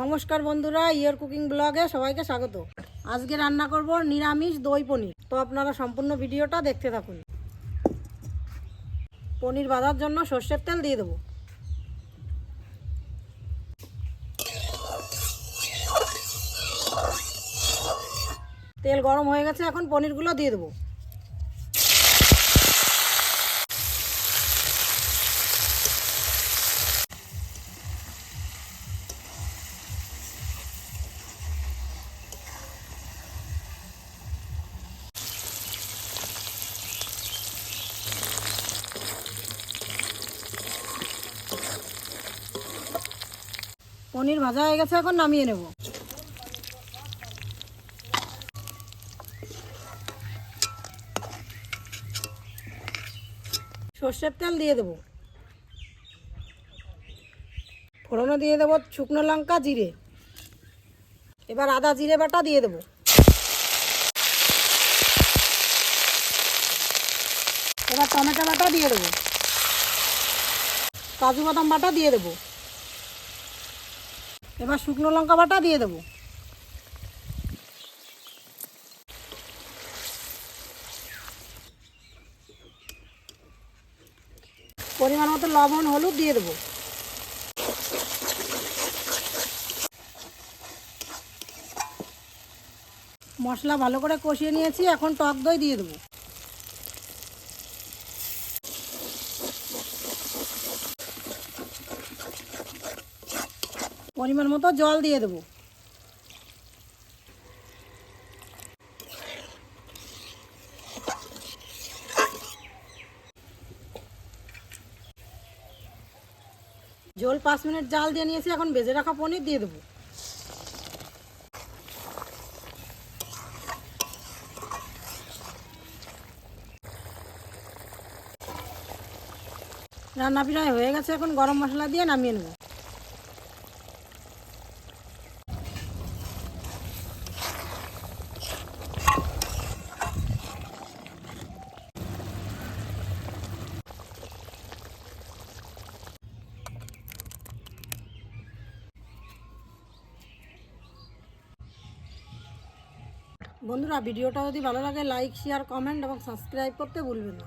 নমস্কার বন্ধুরা ইয়ার কুকিং ব্লগে সবাইকে স্বাগত। আজকে রান্না করব নিরামিষ দই পনির। তো আপনারা সম্পূর্ণ ভিডিওটা দেখতে থাকুন। পনির বাঁধার জন্য সর্ষের তেল দিয়ে দেবো। তেল গরম হয়ে গেছে, এখন পনিরগুলো দিয়ে দেবো। পনির ভাজা হয়ে গেছে, এখন নামিয়ে নেব। সর্ষের তেল দিয়ে দেবো। ফোড়নে দিয়ে দেবো শুকনো লঙ্কা, জিরে। এবার আদা, জিরে বাটা দিয়ে দেবো। এবার টমেটো বাটা দিয়ে দেবো। কাজু বাদাম বাটা দিয়ে দেবো। এবার শুকনো লঙ্কা বাটা দিয়ে দেবো। পরিমাণ মতো লবণ, হলুদ দিয়ে দেবো। মশলা ভালো করে কষিয়ে নিয়েছি, এখন টক দই দিয়ে দেবো। পরিমাণ মতো জল দিয়ে দেবো। জল পাঁচ মিনিট জাল দিয়ে নিয়েছি, এখন ভেজে রাখা পনির দিয়ে দেবো। রান্না প্রায় হয়ে গেছে, এখন গরম মশলা দিয়ে নামিয়ে নেব। বন্ধুরা ভিডিওটা যদি ভালো লাগে লাইক শেয়ার কমেন্ট এবং সাবস্ক্রাইব করতে ভুলবেন না।